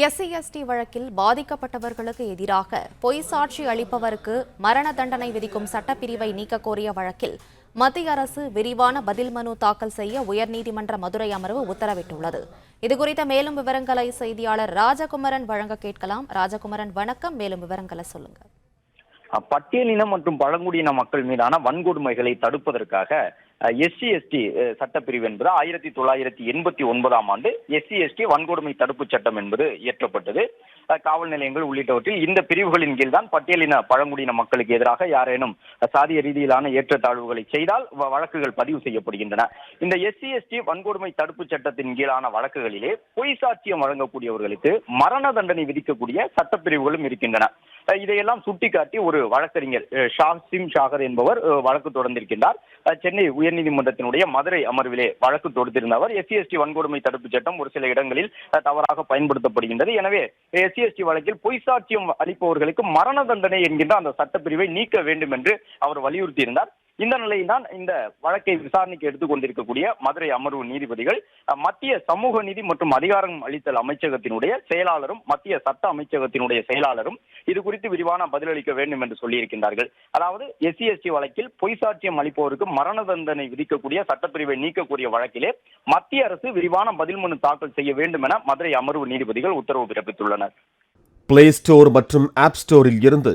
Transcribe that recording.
SC ST வழக்கில் பாதிக்கப்பட்டவர்களுக்கு எதிராக பொய் சாட்சி அளிப்பவருக்கு மரண தண்டனை விதிக்கும் சட்டப்பிரிவை நீக்கக் கோரிய வழக்கில் மத்திய அரசு விரிவான பதில் மனு தாக்கல் செய்ய உயர்நீதிமன்ற மதுரை அமர்வு உத்தரவிட்டுள்ளது. இதுகுறித்த மேலும் விவரங்களை செய்தியாளர் ராஜகுமரன் வழங்க கேட்கலாம். ராஜகுமரன் வணக்கம். மேலும் விவரங்களை சொல்லுங்க பட்டியலின மற்றும் பழங்குடியின மக்கள் மீதான வன்கொடுமைகளை தடுப்பதற்காக எஸ்சி எஸ்டி சட்டப்பிரிவு என்பது ஆயிரத்தி தொள்ளாயிரத்தி எண்பத்தி ஒன்பதாம் ஆண்டு எஸ்சி எஸ்டி வன்கொடுமை தடுப்பு சட்டம் என்பது இயற்றப்பட்டது. காவல் நிலையங்கள் உள்ளிட்டவற்றில் இந்த பிரிவுகளின் கீழ் தான் பட்டியலின பழங்குடியின மக்களுக்கு எதிராக யாரேனும் சாதிய ரீதியிலான ஏற்றத்தாழ்வுகளை செய்தால் வ- வழக்குகள் பதிவு செய்யப்படுகின்றன. இந்த எஸ்சி எஸ்டி வன்கொடுமை தடுப்பு சட்டத்தின் கீழான வழக்குகளிலே பொய் சாட்சியம் வழங்கக்கூடியவர்களுக்கு மரண தண்டனை விதிக்கக்கூடிய சட்டப்பிரிவுகளும் இருக்கின்றன. இதையெல்லாம் சுட்டிக்காட்டி ஒரு வழக்கறிஞர் அஹ் சிம் ஷாகர் என்பவர் வழக்கு தொடர்ந்திருக்கின்றார். சென்னை உயர்நீதிமன்றத்தினுடைய மதுரை அமர்விலே வழக்கு தொடுத்திருந்தவர். எஸ்சி எஸ்டி வன்கொடுமை தடுப்பு சட்டம் ஒரு சில இடங்களில் தவறாக பயன்படுத்தப்படுகின்றது. எனவே எஸ்சி எஸ்டி வழக்கில் பொய் சாட்சியம் அளிப்பவர்களுக்கு மரண தண்டனை என்கின்ற அந்த சட்டப்பிரிவை நீக்க வேண்டும் என்று அவர் வலியுறுத்தியிருந்தார். இந்த நிலையில் தான் இந்த வழக்கை விசாரணைக்கு எடுத்துக்கொண்டிருக்கக்கூடிய மதுரை அமர்வு நீதிபதிகள் மத்திய சமூக நீதி மற்றும் அதிகாரம் அளித்தல் அமைச்சகத்தினுடைய செயலாளரும் மத்திய சட்ட அமைச்சகத்தினுடைய செயலாளரும் இது குறித்து விரிவான பதிலளிக்க வேண்டும் என்று சொல்லியிருக்கின்றார்கள். அதாவது எஸ்சி எஸ்டி வழக்கில் பொய் சாட்சியம் அளிப்பவருக்கு மரண தண்டனை விதிக்கக்கூடிய சட்டப்பிரிவை நீக்கக்கூடிய வழக்கிலே மத்திய அரசு விரிவான பதில் மனு தாக்கல் செய்ய வேண்டும் என மதுரை அமர்வு நீதிபதிகள் உத்தரவு பிறப்பித்துள்ளனர். பிளே ஸ்டோர் மற்றும் ஆப் ஸ்டோரில் இருந்து